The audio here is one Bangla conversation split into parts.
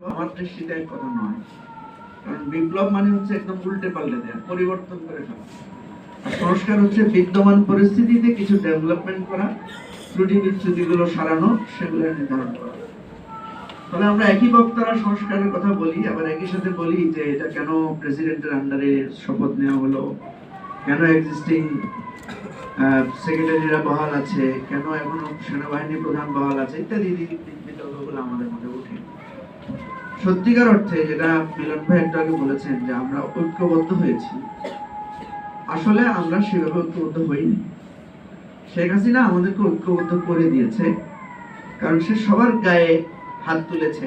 আমার দৃষ্টিতে কথা নয় কারণ বিপ্লব মানে হচ্ছে একদম উল্টে পাল্টে দেয়া পরিবর্তন করে ফেলা সংস্কার হচ্ছে বিদ্যমান পরিস্থিতিতে কিছু ডেভেলপমেন্ট করা ত্রুটি বিচ্যুতিগুলো সারানো সেগুলো নির্ধারণ করা ফলে আমরা একই বক্তারা সংস্কারের কথা বলি আবার একই সাথে বলি যে এটা কেন প্রেসিডেন্টের আন্ডারে শপথ নেওয়া হলো কেন এক্সিস্টিং সেক্রেটারিরা বহাল আছে কেন এখনও সেনাবাহিনী প্রধান বহাল আছে ইত্যাদি ইত্যাদি বিতর্কগুলো আমাদের মধ্যে উঠে সত্যিকার অর্থে যেটা মিলন ভাই একটু আগে বলেছেন যে আমরা ঐক্যবদ্ধ হয়েছি। আসলে আমরা সেভাবে ঐক্যবদ্ধ হইনি। শেখ হাসিনা আমাদেরকে ঐক্যবদ্ধ করে দিয়েছে, কারণ সে সবার গায়ে হাত তুলেছে,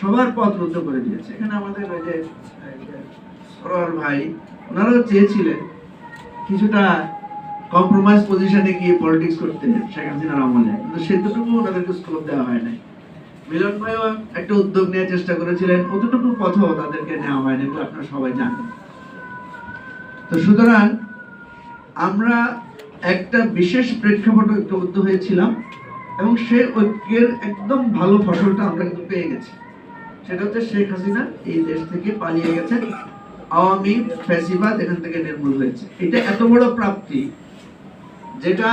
সবার পথ রুদ্ধ করে দিয়েছে। এখানে আমাদের ওই যে সরোয়ার ভাই, ওনারাও চেয়েছিলেন কিছুটা কম্প্রোমাইজ পজিশনে গিয়ে পলিটিক্স করতে শেখ হাসিনার আমলে। কিন্তু সেটুকু ওনাদেরকে স্কোপ দেওয়া হয় নাই। মিলন ভাইও একটা উদ্যোগ নেওয়ার চেষ্টা করেছিলেন। অতটুকু পথও তাদেরকে নেওয়া হয়নি এগুলো আপনারা সবাই জানেন। তো সুতরাং আমরা একটা বিশেষ প্রেক্ষাপটে ঐক্যবদ্ধ হয়েছিলাম এবং সে ঐক্যের একদম ভালো ফসলটা আমরা কিন্তু পেয়ে গেছি। সেটা হচ্ছে শেখ হাসিনা এই দেশ থেকে পালিয়ে গেছেন। আওয়ামী ফ্যাসিবাদ এখান থেকে নির্মূল হয়েছে। এটা এত বড় প্রাপ্তি যেটা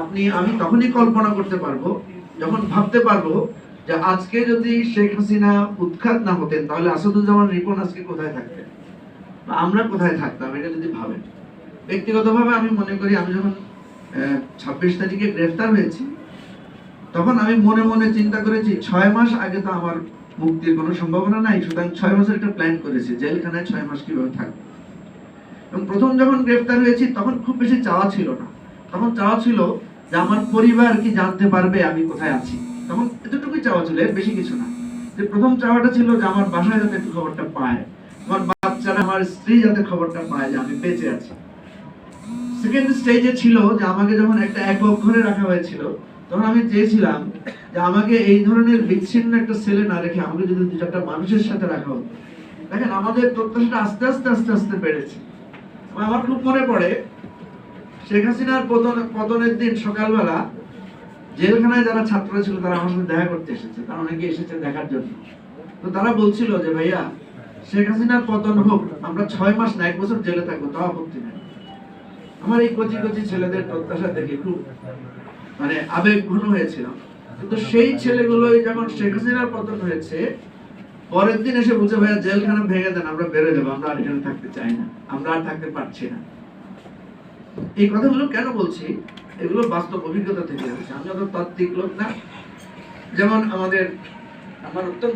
আপনি, আমি তখনই কল্পনা করতে পারব, যখন ভাবতে পারব যে আজকে যদি শেখ হাসিনা উৎখাত না হতেন, তাহলে আসাদুজ্জামান রিপন আজকে কোথায় থাকতেন? বা আমরা কোথায় থাকতাম, এটা যদি ভাবেন। ব্যক্তিগতভাবে আমি মনে করি, আমি যখন ছাব্বিশ তারিখে গ্রেফতার হয়েছি, তখন আমি মনে মনে চিন্তা করেছি, ছয় মাস আগে তো আমার মুক্তির কোনো সম্ভাবনা নাই, সুতরাং ছয় মাসের একটা প্ল্যান করেছি, জেলখানায় ছয় মাস কীভাবে থাকবে? এবং প্রথম যখন গ্রেফতার হয়েছি, তখন খুব বেশি চাওয়া ছিল না। তখন চাওয়া ছিল যে আমার পরিবার কি জানতে পারবে আমি কোথায় আছি। তখন এতটুকুই চাওয়া ছিল এর বেশি কিছু না। যে প্রথম চাওয়াটা ছিল যে আমার বাসায় যাতে একটু খবরটা পায়, আমার বাচ্চারা, আমার স্ত্রী যাতে খবরটা পায় যে আমি বেঁচে আছি। সেকেন্ড স্টেজে ছিল যে আমাকে যখন একটা একক ঘরে রাখা হয়েছিল, তখন আমি চেয়েছিলাম যে আমাকে এই ধরনের বিচ্ছিন্ন একটা সেলে না রেখে আমাকে যদি দু চারটা মানুষের সাথে রাখা হতো। দেখেন, আমাদের প্রত্যাশাটা আস্তে আস্তে আস্তে আস্তে বেড়েছে। আমার খুব মনে পড়ে, শেখ হাসিনার পতন পতনের দিন সকালবেলা জেলখানায় যারা ছাত্ররা ছিল, তারা আমার সাথে দেখা করতে এসেছে। তারা অনেকে এসেছে দেখার জন্য। তো তারা বলছিল যে, ভাইয়া, শেখ হাসিনার পতন হোক, আমরা ছয় মাস না, এক বছর জেলে থাকব, তাও আপত্তি নেই। আমার এই কচি কচি ছেলেদের প্রত্যাশা দেখে খুব মানে আবেগ ঘন হয়েছিলাম। কিন্তু সেই ছেলেগুলোই যখন শেখ হাসিনার পতন হয়েছে, পরের দিন এসে বুঝে ভাইয়া, জেলখানা ভেঙে দেন, আমরা বেরোয় যাব, আমরা আর এখানে থাকতে চাই না, আমরা আর থাকতে পারছি না। এই কথাগুলো কেন বলছি? এগুলো বাস্তব অভিজ্ঞতা থেকে আসছে। আমি অত তাত্ত্বিক লোক না। যেমন আমাদের আমার অত্যন্ত